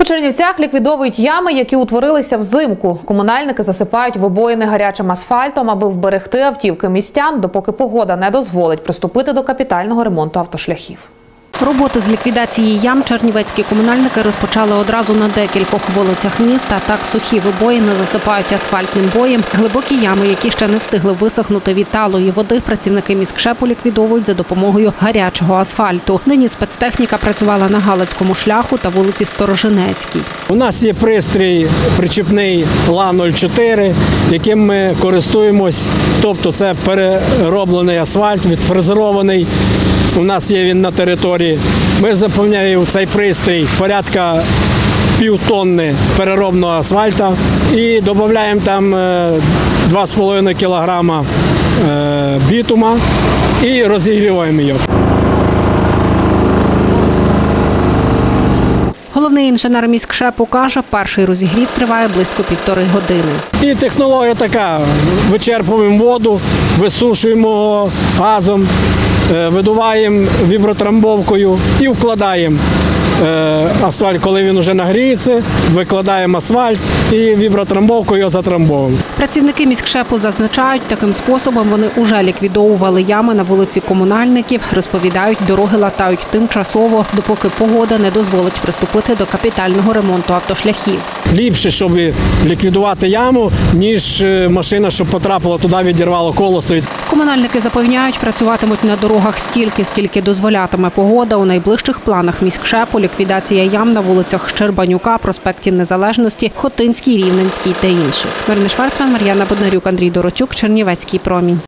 У Чернівцях ліквідовують ями, які утворилися взимку. Комунальники засипають вибоїни гарячим асфальтом, аби вберегти автівки містян, допоки погода не дозволить приступити до капітального ремонту автошляхів. Роботи з ліквідації ям чернівецькі комунальники розпочали одразу на декількох вулицях міста. Так сухі вибоїни засипають асфальтним боєм. Глибокі ями, які ще не встигли висохнути від талої води, працівники міськшепу ліквідовують за допомогою гарячого асфальту. Нині спецтехніка працювала на Галицькому шляху та вулиці Сторожинецькій. У нас є пристрій причіпний ЛА-04, яким ми користуємось. Тобто це перероблений асфальт, відфрезерований. У нас є він на території. Ми заповняємо цей пристрій порядка півтонни переробного асфальта і додаємо там е, 2,5 кілограма е, бітума і розігріваємо його. Головний інженер міськшепу каже, перший розігрів триває близько півтори години. І технологія така: вичерпуємо воду, висушуємо газом, е, видуваємо вібротрамбовкою і вкладаємо. е, асфальт, коли він вже нагріється, викладаємо асфальт і вібротрамбовкою його затрамбовуємо. Працівники міськшепу зазначають, таким способом вони уже ліквідовували ями на вулиці комунальників. Розповідають, дороги латають тимчасово, допоки погода не дозволить приступити до капітального ремонту автошляхів. Ліпше, щоб ліквідувати яму, ніж е, машина, щоб потрапила туди, відірвало колесо. Комунальники запевняють, працюватимуть на дорогах стільки, скільки дозволятиме погода. У найближчих планах міськшепу ліквідація ям на вулицях Щербанюка, проспекті Незалежності, Хотинській, Рівненській та інших. Марина Шварцман, Мар'яна Боднарюк, Андрій Доротюк, Чернівецький промінь.